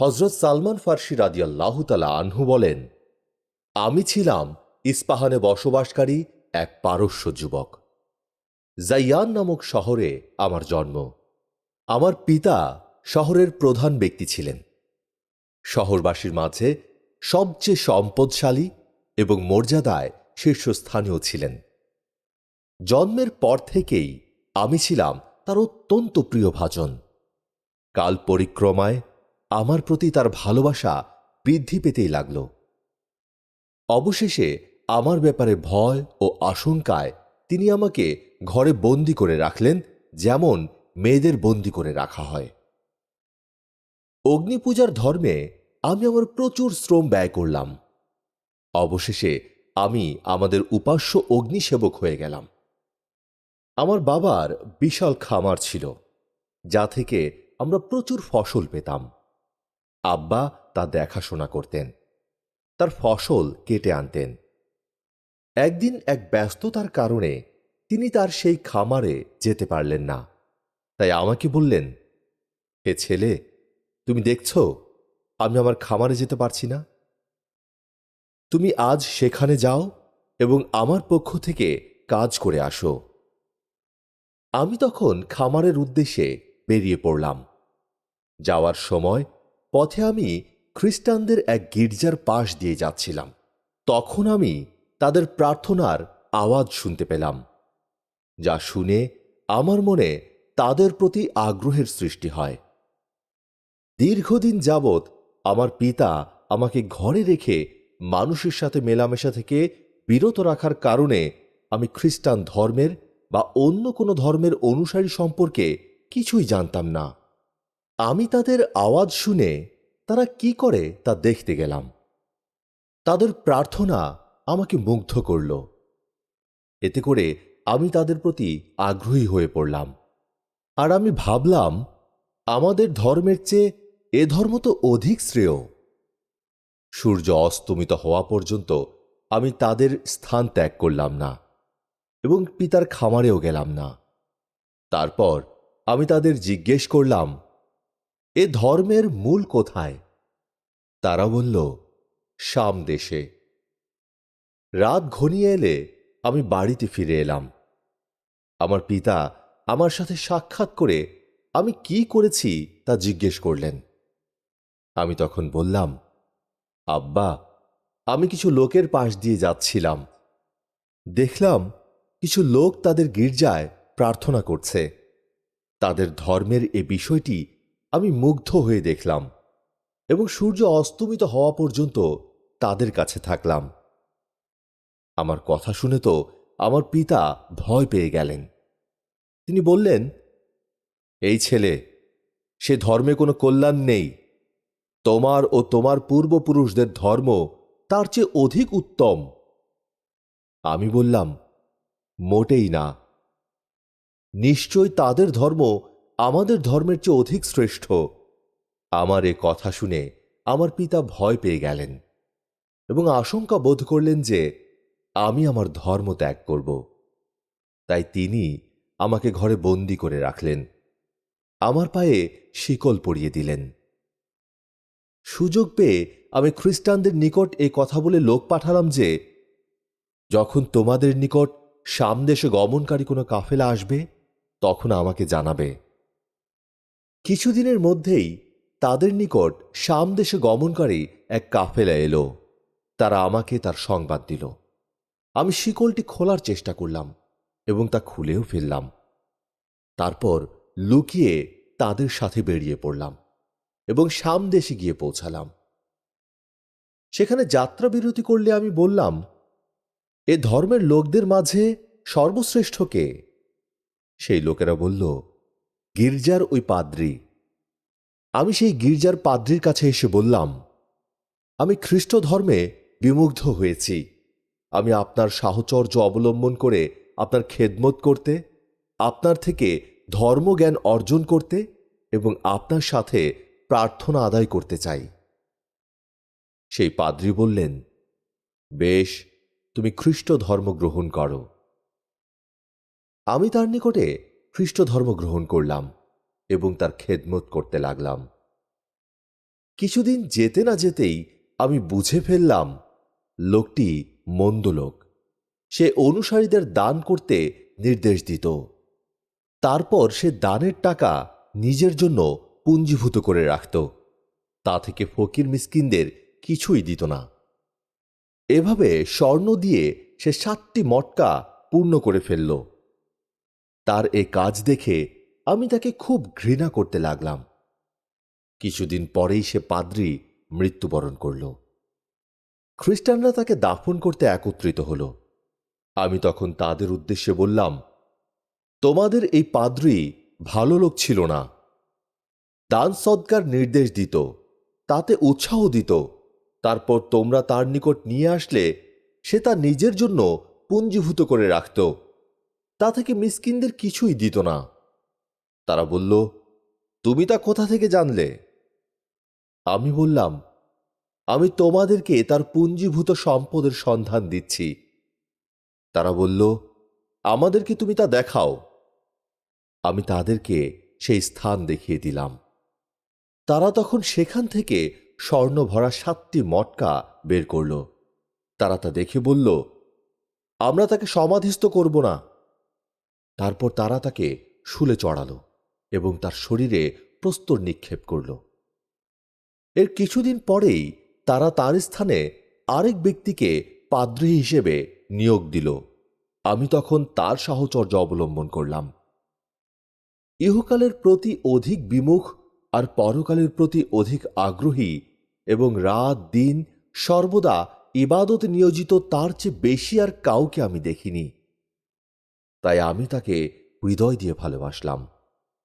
হজরত সালমান ফার্সি রাদিয়াল্লাহ তালা আনহু বলেন, আমি ছিলাম ইস্পাহানে বসবাসকারী এক পারস্য যুবক। জাইয়ান নামক শহরে আমার জন্ম। আমার পিতা শহরের প্রধান ব্যক্তি ছিলেন। শহরবাসীর মাঝে সবচেয়ে সম্পদশালী এবং মর্যাদায় শীর্ষস্থানীয় ছিলেন। জন্মের পর থেকেই আমি ছিলাম তার অত্যন্ত প্রিয় ভাজন। কাল পরিক্রমায় আমার প্রতি তার ভালোবাসা বৃদ্ধি পেতেই লাগল। অবশেষে আমার ব্যাপারে ভয় ও আশঙ্কায় তিনি আমাকে ঘরে বন্দি করে রাখলেন, যেমন মেয়েদের বন্দি করে রাখা হয়। অগ্নিপূজার ধর্মে আমি আমার প্রচুর শ্রম ব্যয় করলাম। অবশেষে আমি আমাদের উপাস্য অগ্নিসেবক হয়ে গেলাম। আমার বাবার বিশাল খামার ছিল, যা থেকে আমরা প্রচুর ফসল পেতাম। আব্বা তা দেখাশোনা করতেন। তার ফসল কেটে আনতেন। একদিন এক ব্যস্ততার কারণে তিনি তার সেই খামারে যেতে পারলেন না। তাই আমাকে বললেন, হে ছেলে, তুমি দেখছ, আমি আমার খামারে যেতে পারছি না। তুমি আজ সেখানে যাও এবং আমার পক্ষ থেকে কাজ করে আসো। আমি তখন খামারের উদ্দেশ্যে বেরিয়ে পড়লাম। যাওয়ার সময় পথে আমি খ্রিস্টানদের এক গির্জার পাশ দিয়ে যাচ্ছিলাম। তখন আমি তাদের প্রার্থনার আওয়াজ শুনতে পেলাম, যা শুনে আমার মনে তাদের প্রতি আগ্রহের সৃষ্টি হয়। দীর্ঘদিন যাবৎ আমার পিতা আমাকে ঘরে রেখে মানুষের সাথে মেলামেশা থেকে বিরত রাখার কারণে আমি খ্রিস্টান ধর্মের বা অন্য কোনো ধর্মের অনুসারী সম্পর্কে কিছুই জানতাম না। আমি তাদের আওয়াজ শুনে তারা কি করে তা দেখতে গেলাম। তাদের প্রার্থনা আমাকে মুগ্ধ করল। এতে করে আমি তাদের প্রতি আগ্রহী হয়ে পড়লাম। আর আমি ভাবলাম, আমাদের ধর্মের চেয়ে এ ধর্ম তো অধিক শ্রেয়। সূর্য অস্তমিত হওয়া পর্যন্ত আমি তাদের স্থান ত্যাগ করলাম না এবং পিতার খামারেও গেলাম না। তারপর আমি তাদের জিজ্ঞেস করলাম এ ধর্মের মূল কোথায়? তারা বলল, শাম দেশে। রাত ঘনিয়ে এলে আমি বাড়িতে ফিরে এলাম। আমার পিতা আমার সাথে সাক্ষাৎ করে আমি কি করেছি তা জিজ্ঞেস করলেন। আমি তখন বললাম, আব্বা, আমি কিছু লোকের পাশ দিয়ে যাচ্ছিলাম। দেখলাম কিছু লোক তাদের গির্জায় প্রার্থনা করছে। তাদের ধর্মের এ বিষয়টি আমি মুগ্ধ হয়ে দেখলাম এবং সূর্য অস্তমিত হওয়া পর্যন্ত তাদের কাছে থাকলাম। আমার কথা শুনে তো আমার পিতা ভয় পেয়ে গেলেন। তিনি বললেন, এই ছেলে, সে ধর্মে কোনো কল্যাণ নেই। তোমার ও তোমার পূর্বপুরুষদের ধর্ম তার চেয়ে অধিক উত্তম। আমি বললাম, মোটেই না। নিশ্চয় তাদের ধর্ম আমাদের ধর্মের চেয়ে অধিক শ্রেষ্ঠ। আমার এ কথা শুনে আমার পিতা ভয় পেয়ে গেলেন এবং আশঙ্কা বোধ করলেন যে আমি আমার ধর্ম ত্যাগ করব। তাই তিনি আমাকে ঘরে বন্দি করে রাখলেন। আমার পায়ে শিকল পরিয়ে দিলেন। সুযোগ পেয়ে আমি খ্রিস্টানদের নিকট এই কথা বলে লোক পাঠালাম যে, যখন তোমাদের নিকট সামদেশে গমনকারী কোনো কাফেলা আসবে, তখন আমাকে জানাবে। কিছুদিনের মধ্যেই তাদের নিকট সামদেশে গমনকারী এক কাফেলা এলো। তারা আমাকে তার সংবাদ দিল। আমি শিকলটি খোলার চেষ্টা করলাম এবং তা খুলেও ফেললাম। তারপর লুকিয়ে তাদের সাথে বেরিয়ে পড়লাম এবং সামদেশে গিয়ে পৌঁছালাম। সেখানে যাত্রা বিরতি করলে আমি বললাম, এ ধর্মের লোকদের মাঝে সর্বশ্রেষ্ঠ কে? সেই লোকেরা বলল গির্জার ওই পাদ্রি। আমি সেই গির্জার পাদ্রির কাছে এসে বললাম, আমি খ্রিস্ট ধর্মে বিমুগ্ধ হয়েছি। আমি আপনার সাহচর্য অবলম্বন করে আপনার খেদমত করতে, আপনার থেকে ধর্মজ্ঞান অর্জন করতে এবং আপনার সাথে প্রার্থনা আদায় করতে চাই। সেই পাদ্রী বললেন, বেশ, তুমি খ্রিস্ট ধর্ম গ্রহণ করো। আমি তার নিকটে খ্রিস্ট ধর্ম গ্রহণ করলাম এবং তার খেদমত করতে লাগলাম। কিছুদিন যেতে না যেতেই আমি বুঝে ফেললাম, লোকটি মন্দ লোক। সে অনুসারীদের দান করতে নির্দেশ দিত। তারপর সে দানের টাকা নিজের জন্য পুঞ্জীভূত করে রাখত। তা থেকে ফকির মিসকিনদের কিছুই দিত না। এভাবে স্বর্ণ দিয়ে সে সাতটি মটকা পূর্ণ করে ফেলল। তার এ কাজ দেখে আমি তাকে খুব ঘৃণা করতে লাগলাম। কিছুদিন পরেই সে পাদ্রি মৃত্যুবরণ করল। খ্রিস্টানরা তাকে দাফন করতে একত্রিত হল। আমি তখন তাদের উদ্দেশ্যে বললাম, তোমাদের এই পাদ্রি ভালো লোক ছিল না। দান সৎকার নির্দেশ দিত, তাতে উৎসাহ দিত। তারপর তোমরা তার নিকট নিয়ে আসলে সে তা নিজের জন্য পুঞ্জীভূত করে রাখত। তা থেকে মিসকিনদের কিছুই দিত না। তারা বলল, তুমি তা কোথা থেকে জানলে? আমি বললাম, আমি তোমাদেরকে তার পুঞ্জীভূত সম্পদের সন্ধান দিচ্ছি। তারা বলল, আমাদেরকে তুমি তা দেখাও। আমি তাদেরকে সেই স্থান দেখিয়ে দিলাম। তারা তখন সেখান থেকে স্বর্ণ ভরা সাতটি মটকা বের করল। তারা তা দেখে বলল, আমরা তাকে সমাধিস্থ করব না। তারপর তারা তাকে শুলে চড়ালো এবং তার শরীরে প্রস্তর নিক্ষেপ করল। এর কিছুদিন পরেই তারা তার স্থানে আরেক ব্যক্তিকে পাদ্রী হিসেবে নিয়োগ দিল। আমি তখন তার সাহচর্য অবলম্বন করলাম। ইহকালের প্রতি অধিক বিমুখ আর পরকালের প্রতি অধিক আগ্রহী এবং রাত, দিন সর্বদা ইবাদতে নিয়োজিত তার চেয়ে বেশি আর কাউকে আমি দেখিনি। তাই আমি তাকে হৃদয় দিয়ে ভালোবাসলাম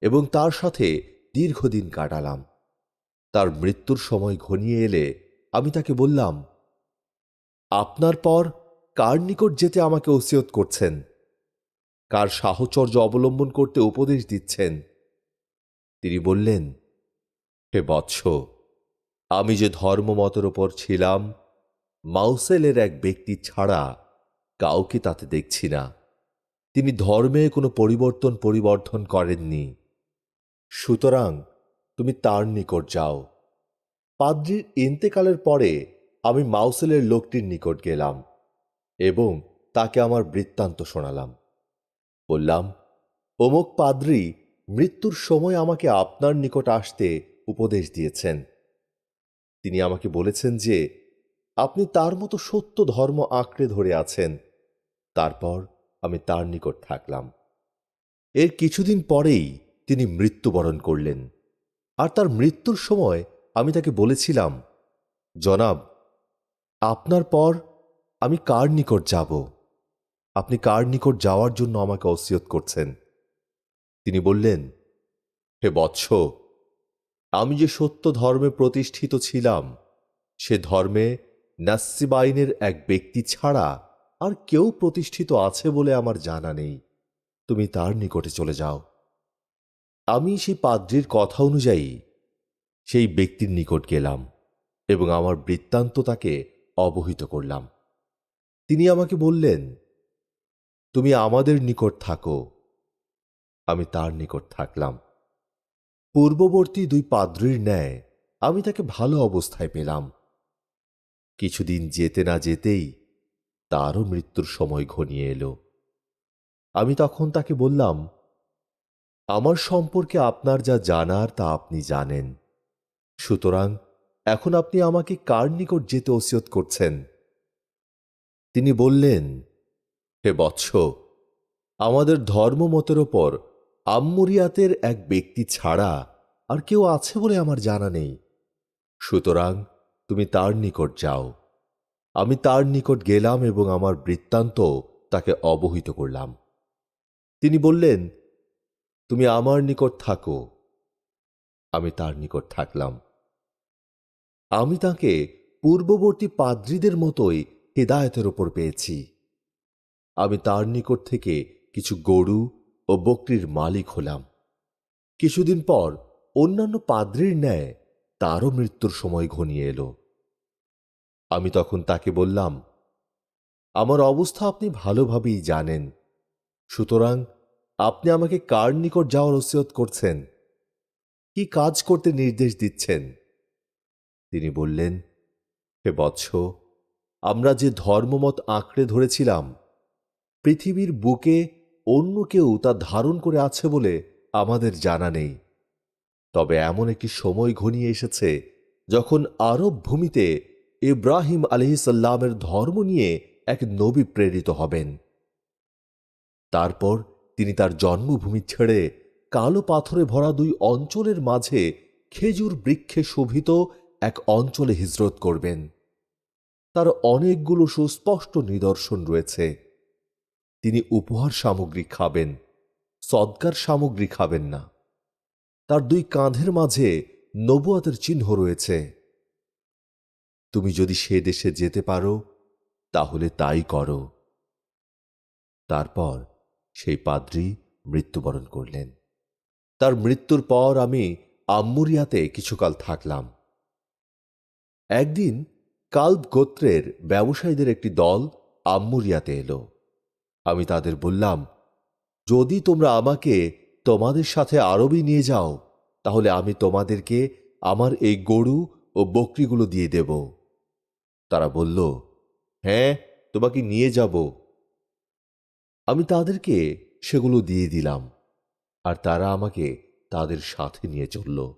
এবং তার সাথে দীর্ঘদিন কাটালাম। তার মৃত্যুর সময় ঘনিয়ে এলে আমি তাকে বললাম, আপনার পর কার নিকট যেতে আমাকে ওসিয়ত করছেন? কার সাহচর্য অবলম্বন করতে উপদেশ দিচ্ছেন? তিনি বললেন, হে বৎস, আমি যে ধর্মমতের ওপর ছিলাম, মাউসেলের এক ব্যক্তি ছাড়া কাউকে তাতে দেখছি না। তিনি ধর্মে কোনো পরিবর্তন পরিবর্তন করেননি। সুতরাং তুমি তার নিকট যাও। পাদ্রির ইন্তেকালের পরে আমি মাউসেলের লোকটির নিকট গেলাম এবং তাকে আমার বৃত্তান্ত শোনালাম। বললাম, অমুক পাদ্রি মৃত্যুর সময় আমাকে আপনার নিকট আসতে উপদেশ দিয়েছেন। তিনি আমাকে বলেছেন যে, আপনি তার মতো সত্য ধর্ম আঁকড়ে ধরে আছেন। তারপর আমি তার নিকট থাকলাম। এর কিছুদিন পরেই তিনি মৃত্যুবরণ করলেন। আর তার মৃত্যুর সময় আমি তাকে বলেছিলাম, জনাব, আপনার পর আমি কার নিকট যাব? আপনি কার নিকট যাওয়ার জন্য আমাকে অসিয়ত করছেন? তিনি বললেন, হে বৎস, আমি যে সত্য ধর্মে প্রতিষ্ঠিত ছিলাম, সে ধর্মে নাসিবাইনের এক ব্যক্তি ছাড়া আর কেউ প্রতিষ্ঠিত আছে বলে আমার জানা নেই। তুমি তার নিকটে চলে যাও। আমি সেই পাদ্রির কথা অনুযায়ী সেই ব্যক্তির নিকট গেলাম এবং আমার বৃত্তান্ত তাকে অবহিত করলাম। তিনি আমাকে বললেন, তুমি আমাদের নিকট থাকো। আমি তার নিকট থাকলাম। পূর্ববর্তী দুই পাদ্রির ন্যায় আমি তাকে ভালো অবস্থায় পেলাম। কিছুদিন যেতে না যেতেই তারও মৃত্যুর সময় ঘনিয়ে এলো। আমি তখন তাকে বললাম, আমার সম্পর্কে আপনার যা জানার তা আপনি জানেন। সুতরাং এখন আপনি আমাকে কার নিকট যেতে ওসিয়ত করছেন? তিনি বললেন, হে বৎস, আমাদের ধর্মমতের ওপর আম্মুরিয়াতের এক ব্যক্তি ছাড়া আর কেউ আছে বলে আমার জানা নেই। সুতরাং তুমি তার নিকট যাও। আমি তার নিকট গেলাম এবং আমার বৃত্তান্ত তাকে অবহিত করলাম। তিনি বললেন, তুমি আমার নিকট থাকো। আমি তার নিকট থাকলাম। আমি তাকে পূর্ববর্তী পাদ্রীদের মতোই হেদায়তের ওপর পেয়েছি। আমি তার নিকট থেকে কিছু গরু ও বকরির মালিক হলাম। কিছুদিন পর অন্যান্য পাদ্রির ন্যায় তারও মৃত্যুর সময় ঘনিয়ে এলো। আমি তখন তাকে বললাম, আমার অবস্থা আপনি ভালোভাবেই জানেন। সুতরাং আপনি আমাকে কার নিকট যাওয়ার ওসিয়ত করছেন? কি কাজ করতে নির্দেশ দিচ্ছেন? তিনি বললেন, হে বৎস, আমরা যে ধর্মমত আঁকড়ে ধরেছিলাম, পৃথিবীর বুকে অন্য কেউ তা ধারণ করে আছে বলে আমাদের জানা নেই। তবে এমন একটি সময় ঘনিয়ে এসেছে যখন আরব ভূমিতে ইব্রাহিম আলহিসাল্লামের ধর্ম নিয়ে এক নবী প্রেরিত হবেন। তারপর তিনি তার জন্মভূমি ছেড়ে কালো পাথরে ভরা দুই অঞ্চলের মাঝে খেজুর বৃক্ষে শোভিত এক অঞ্চলে হিজরত করবেন। তার অনেকগুলো সুস্পষ্ট নিদর্শন রয়েছে। তিনি উপহার সামগ্রী খাবেন সদকার সামগ্রী খাবেন না। তার দুই কাঁধের মাঝে নবুয়াতের চিহ্ন রয়েছে। তুমি যদি সে দেশে যেতে পারো, তাহলে তাই করো। তারপর সেই পাদ্রী মৃত্যুবরণ করলেন। তার মৃত্যুর পর আমি আম্মুরিয়াতে কিছুকাল থাকলাম। একদিন কাল্প গোত্রের ব্যবসায়ীদের একটি দল আম্মুরিয়াতে এলো। আমি তাদের বললাম, যদি তোমরা আমাকে তোমাদের সাথে আরবি নিয়ে যাও, তাহলে আমি তোমাদেরকে আমার এই গরু ও বকরিগুলো দিয়ে দেব। তারা বলল হ্যাঁ তোমাকে নিয়ে যাব। আমি তাদেরকে সেগুলো দিয়ে দিলাম, আর তারা আমাকে তাদের সাথে নিয়ে চলল।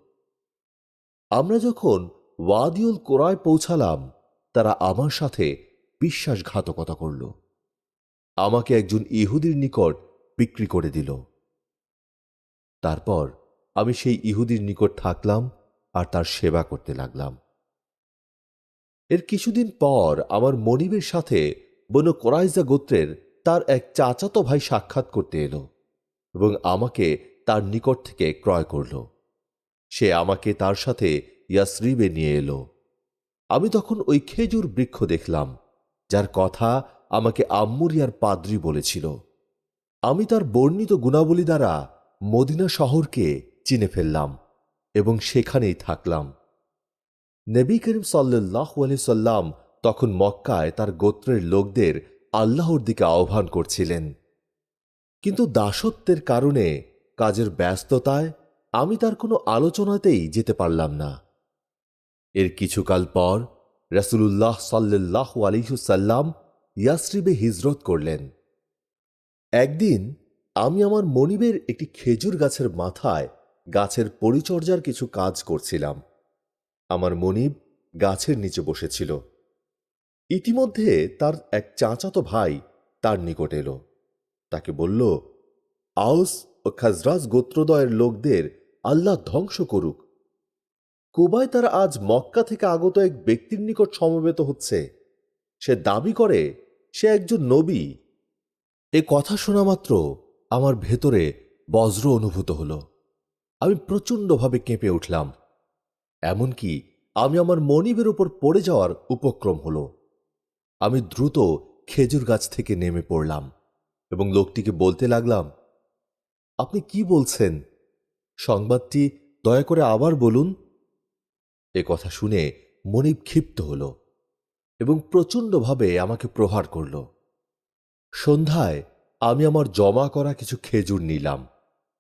আমরা যখন ওয়াদিউল কোরআয় পৌঁছালাম, তারা আমার সাথে বিশ্বাসঘাতকতা করল। আমাকে একজন ইহুদির নিকট বিক্রি করে দিল। তারপর আমি সেই ইহুদির নিকট থাকলাম আর তার সেবা করতে লাগলাম। এর কিছুদিন পর আমার মনিবের সাথে বনু কোরাইজা গোত্রের তার এক চাচাতো ভাই সাক্ষাৎ করতে এলো এবং আমাকে তার নিকট থেকে ক্রয় করল। সে আমাকে তার সাথে ইয়াসরিবে নিয়ে এলো। আমি তখন ওই খেজুর বৃক্ষ দেখলাম, যার কথা আমাকে আম্মুরিয়ার পাদ্রি বলেছিল। আমি তার বর্ণিত গুণাবলী দ্বারা মদিনা শহরকে চিনে ফেললাম এবং সেখানেই থাকলাম। নবী করিম সাল্লাহ সাল্লাম তখন মক্কায় তার গোত্রের লোকদের আল্লাহর দিকে আহ্বান করছিলেন। কিন্তু দাসত্বের কারণে কাজের ব্যস্ততায় আমি তার কোনো আলোচনাতেই যেতে পারলাম না। এর কিছুকাল পর রসুল্লাহ সাল্লাহ আলিহুসাল্লাম ইয়াসরিবে হিজরত করলেন। একদিন আমি আমার মনিবের একটি খেজুর গাছের মাথায় গাছের পরিচর্যার কিছু কাজ করছিলাম। আমার মনিব গাছের নিচে বসেছিল। ইতিমধ্যে তার এক চাচাতো ভাই তার নিকট এলো। তাকে বলল, আউস ও খাজরাজ গোত্রদয়ের লোকদের আল্লাহ ধ্বংস করুক। কুবায় তারা আজ মক্কা থেকে আগত এক ব্যক্তির নিকট সমবেত হচ্ছে। সে দাবি করে, সে একজন নবী। এ কথা শোনা মাত্র আমার ভেতরে বজ্র অনুভূত হল। আমি প্রচণ্ডভাবে কেঁপে উঠলাম। এমনকি আমি আমার মনিবের উপর পড়ে যাওয়ার উপক্রম হল। আমি দ্রুত খেজুর গাছ থেকে নেমে পড়লাম এবং লোকটিকে বলতে লাগলাম, আপনি কি বলছেন? সংবাদটি দয়া করে আবার বলুন। এ কথা শুনে মনিব ক্ষিপ্ত হল এবং প্রচণ্ডভাবে আমাকে প্রহার করল। সন্ধ্যায় আমি আমার জমা করা কিছু খেজুর নিলাম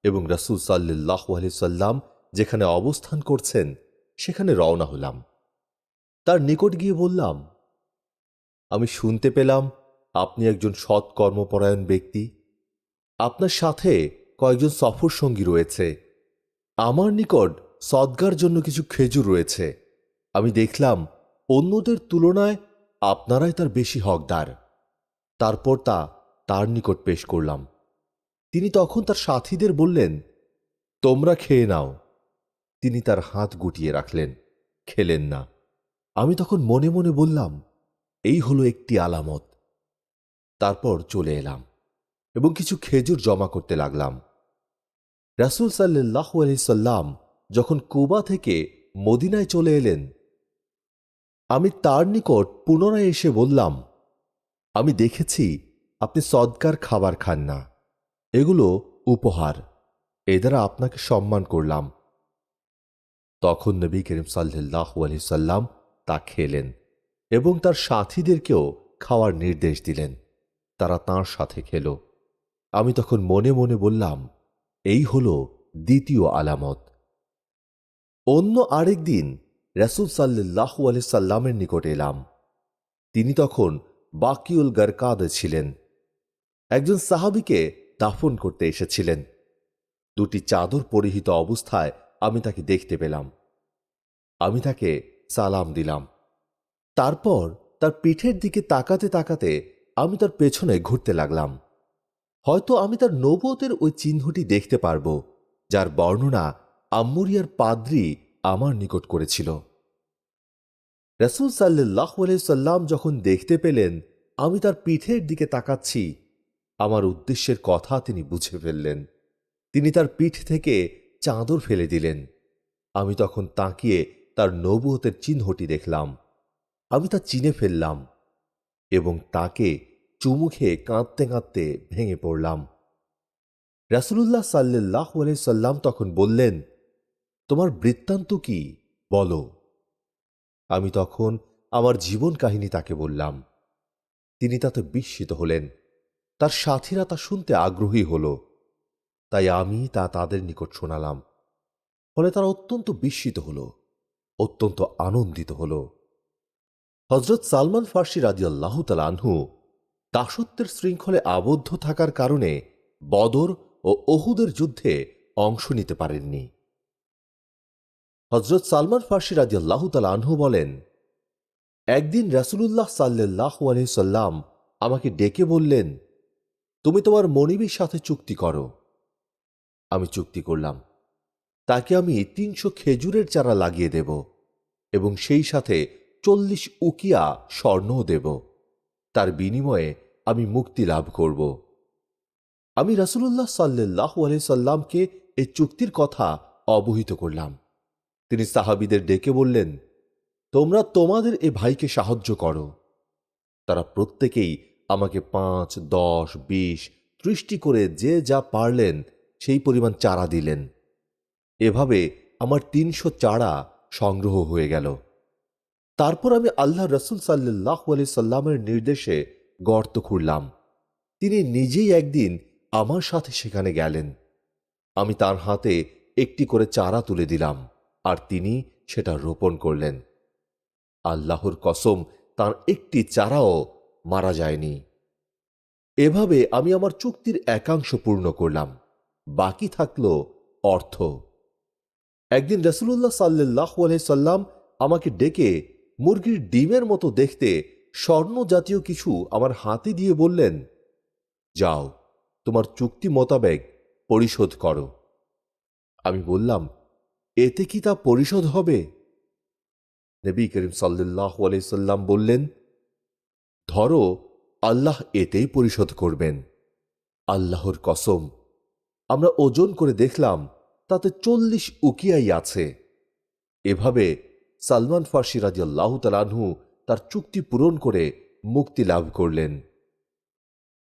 এবং রাসুল সাল্লাহ আলি সাল্লাম যেখানে অবস্থান করছেন সেখানে রওনা হলাম। তার নিকট গিয়ে বললাম, আমি শুনতে পেলাম আপনি একজন সৎ কর্মপরায়ণ ব্যক্তি। আপনার সাথে কয়েকজন সফর সঙ্গী রয়েছে। আমার নিকট সদ্গার জন্য কিছু খেজুর রয়েছে। আমি দেখলাম অন্যদের তুলনায় আপনারাই তার বেশি হকদার। তারপর তা তার নিকট পেশ করলাম। তিনি তখন তার সাথীদের বললেন, তোমরা খেয়ে নাও। তিনি তার হাত গুটিয়ে রাখলেন, খেলেন না। আমি তখন মনে মনে বললাম, এই হলো একটি আলামত। তারপর চলে এলাম এবং কিছু খেজুর জমা করতে লাগলাম। রাসুল সাল্লাহ সাল্লাম যখন কুবা থেকে মদিনায় চলে এলেন, আমি তার নিকট পুনরায় এসে বললাম, আমি দেখেছি, আপনি সদকার খাবার খান না। এগুলো উপহার। এ দ্বারা আপনাকে সম্মান করলাম। তখন নবী করিম সাল্লাহ আলি সাল্লাম তা খেলেন এবং তার সাথীদেরকেও খাওয়ার নির্দেশ দিলেন। তারা তাঁর সাথে খেল। আমি তখন মনে মনে বললাম, এই হল দ্বিতীয় আলামত। অন্য আরেক দিন রাসুল সাল্লাহু সাল্লামের নিকট এলাম। তিনি তখন বাকিউল গারকাদে ছিলেন। একজন সাহাবিকে দাফন করতে এসেছিলেন। দুটি চাদর পরিহিত অবস্থায় আমি তাকে দেখতে পেলাম। আমি তাকে সালাম দিলাম। তারপর তার পিঠের দিকে তাকাতে তাকাতে আমি তার পেছনে ঘুরতে লাগলাম। হয়তো আমি তার নবতের ওই চিহ্নটি দেখতে পারব, যার বর্ণনা আম্মুরিয়ার পাদ্রি আমার নিকট করেছিল। রসুল সাল্লাহ সাল্লাম যখন দেখতে পেলেন, আমি তার পিঠের দিকে তাকাচ্ছি। আমার উদ্দেশ্যের কথা তিনি বুঝে ফেললেন। তিনি তার পিঠ থেকে চাদর ফেলে দিলেন। আমি তখন তাকিয়ে তার নবুয়তের চিহ্নটি দেখলাম। আমি তা চিনে ফেললাম এবং তাকে চুমু খেয়ে কাঁদতে কাঁদতে ভেঙে পড়লাম। রাসুলুল্লাহ সাল্লাহ সাল্লাম তখন বললেন, তোমার বৃত্তান্ত কি? বলো। আমি তখন আমার জীবন কাহিনী তাকে বললাম। তিনি তাতে বিস্মিত হলেন। তার সাথীরা তা শুনতে আগ্রহী হল। তাই আমি তা তাদের নিকট শোনালাম। ফলে তারা অত্যন্ত বিস্মিত হল, অত্যন্ত আনন্দিত হল। হজরত সালমান ফার্সি রাজি আল্লাহ আনহু দাসত্বের শৃঙ্খলে আবদ্ধ থাকার কারণে বদর ও অহুদের যুদ্ধে অংশ নিতে পারেননি। হজরত সালমান ফার্সি রাজি আল্লাহ আনহু বলেন, একদিন রাসুলুল্লাহ সাল্লাহ সাল্লাম আমাকে ডেকে বললেন, তুমি তোমার মনিবের সাথে চুক্তি করো। আমি চুক্তি করলাম। তাকে আমি তিনশো খেজুরের চারা লাগিয়ে দেব এবং সেই সাথে চল্লিশ উকিয়া স্বর্ণও দেব। তার বিনিময়ে আমি মুক্তি লাভ করব। আমি রাসুলুল্লাহ সাল্লাহ সাল্লামকে এই চুক্তির কথা অবহিত করলাম। তিনি সাহাবিদের ডেকে বললেন, তোমরা তোমাদের এ ভাইকে সাহায্য করো। তারা প্রত্যেকেই আমাকে পাঁচ, দশ, বিশ, ত্রিশটি করে যে যা পারলেন সেই পরিমাণ চারা দিলেন। এভাবে আমার তিনশো চারা সংগ্রহ হয়ে গেল। তারপর আমি আল্লাহ রসুল সাল্লাহ আলি সাল্লামের নির্দেশে গর্ত খুঁড়লাম। তিনি নিজেই একদিন আমার সাথে সেখানে গেলেন। আমি তার হাতে একটি করে চারা তুলে দিলাম আর তিনি সেটা রোপণ করলেন। আল্লাহর কসম, তার একটি চারাও মারা যায়নি। এভাবে আমি আমার চুক্তির একাংশ পূর্ণ করলাম। বাকি থাকল অর্থ। একদিন রসুল্লাহ সাল্লাহ সাল্লাম আমাকে ডেকে মুরগির ডিমের মতো দেখতে স্বর্ণ জাতীয় কিছু আমার হাতে দিয়ে বললেন, যাও, তোমার চুক্তি মোতাবেক পরিশোধ করো। আমি বললাম, এতে কি তা পরিশোধ হবে? নবী করিম সাল্লাহ সাল্লাম বললেন, ধরো, আল্লাহ এতেই পরিশোধ করবেন। আল্লাহর কসম আমরা ওজন করে দেখলাম, তাতে চল্লিশ উকিয়াই আছে। এভাবে সালমান ফার্সি রাজি আল্লাহ তালাহু তার চুক্তি পূরণ করে মুক্তি লাভ করলেন।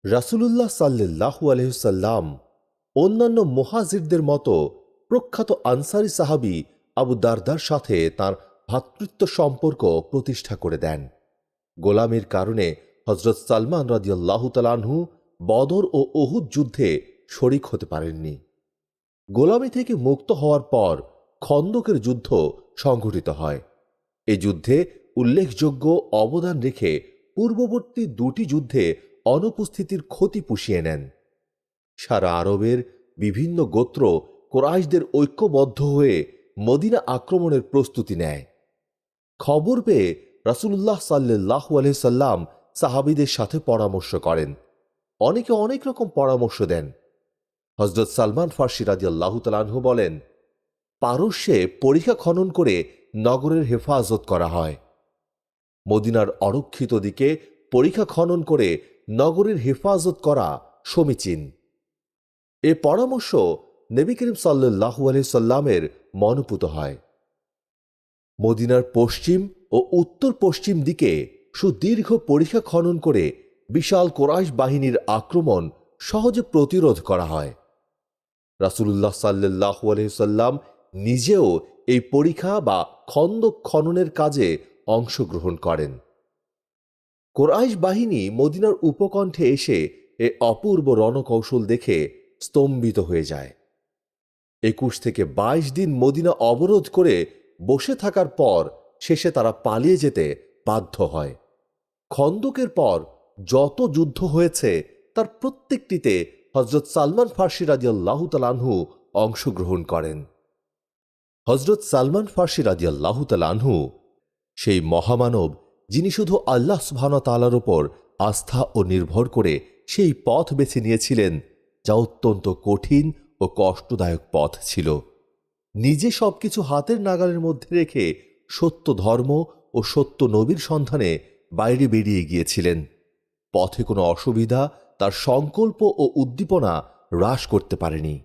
রাসুলুল্লাহ সাল্লাহু আলহ্লাম অন্যান্য মহাজিরদের মতো প্রখ্যাত আনসারি সাহাবি আবু দারদার সাথে তার ভ্রাতৃত্ব সম্পর্ক প্রতিষ্ঠা করে দেন। গোলামের কারণে হজরত সালমান রাজিয়াল্লাহ তালাহু বদর ও অহুদ যুদ্ধে শরিক হতে পারেননি। গোলামি থেকে মুক্ত হওয়ার পর খন্দকের যুদ্ধ সংঘটিত হয়। এ যুদ্ধে উল্লেখযোগ্য অবদান রেখে পূর্ববর্তী দুটি যুদ্ধে অনুপস্থিতির ক্ষতি পুষিয়ে নেন। সারা আরবের বিভিন্ন গোত্র কোরাইশদের ঐক্যবদ্ধ হয়ে মদিনা আক্রমণের প্রস্তুতি নেয়। খবর পেয়ে রাসুল্লাহ সাল্লাহ সাল্লাম সাহাবিদের সাথে পরামর্শ করেন। অনেকে অনেক রকম পরামর্শ দেন। হজরত সালমান ফার্সি রাজি বলেন, পারস্যে পরীক্ষা খনন করে নগরের হেফাজত করা হয়। মদিনার অরক্ষিত দিকে পরীক্ষা খনন করে নগরের হেফাজত করা সমীচীন। এ পরামর্শ নবী করিম সাল্লাহ সাল্লামের মনোপুত হয়। মদিনার পশ্চিম ও উত্তর পশ্চিম দিকে সুদীর্ঘ পরীক্ষা খনন করে বিশাল কোরাইশ বাহিনীর আক্রমণ সহজে প্রতিরোধ করা হয়। রাসুল্লাহ সাল্লাহ সাল্লাম নিজেও এই পরীক্ষা বা খন্দ খননের কাজে অংশগ্রহণ করেন। কোরাইশ বাহিনী মদিনার উপকণ্ঠে এসে এ অপূর্ব রণকৌশল দেখে স্তম্ভিত হয়ে যায়। একুশ থেকে ২২ দিন মদিনা অবরোধ করে বসে থাকার পর শেষে তারা পালিয়ে যেতে বাধ্য হয়। খন্দকের পর যত যুদ্ধ হয়েছে, তার প্রত্যেকটিতে হজরত সালমান ফার্সি রাজিয়াল্লাহ তালানহু অংশগ্রহণ করেন। হজরত সালমান ফার্সি রাজিয়াল্লাহ তালানহু সেই মহামানব যিনি শুধু আল্লাহ সুবহান তালার ওপর আস্থা ও নির্ভর করে সেই পথ বেছে নিয়েছিলেন, যা অত্যন্ত কঠিন ও কষ্টদায়ক পথ ছিল। নিজে সবকিছু হাতের নাগালের মধ্যে রেখে সত্য ধর্ম ও সত্য নবীর সন্ধানে বাইরে বেরিয়ে গিয়েছিলেন। পথে কোনো অসুবিধা তার সংকল্প ও উদ্দীপনা হ্রাস করতে পারেনি।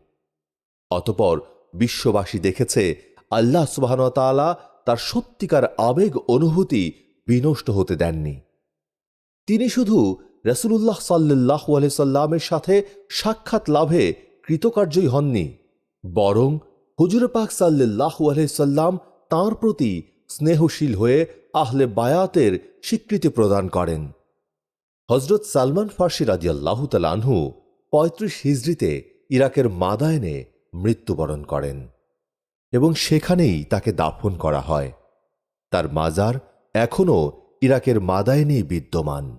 অতপর বিশ্ববাসী দেখেছে আল্লাহ সুবাহতালা তার সত্যিকার আবেগ অনুভূতি বিনষ্ট হতে দেননি। তিনি শুধু রসুল্লাহ সাল্লাহ সাল্লামের সাথে সাক্ষাৎ লাভে কৃতকার্যই হননি, বরং হুজুর পাক সাল্লাহ সাল্লাম তাঁর প্রতি স্নেহশীল হয়ে আহলে বায়াতের স্বীকৃতি প্রদান করেন। হজরত সালমান ফার্সি রাজিয়াল্লাহ তালহু পঁয়ত্রিশ হিজড়িতে ইরাকের মাদায়নে মৃত্যুবরণ করেন এবং সেখানেই তাকে দাফন করা হয়। তার মাজার এখনও ইরাকের মাদায়নেই বিদ্যমান।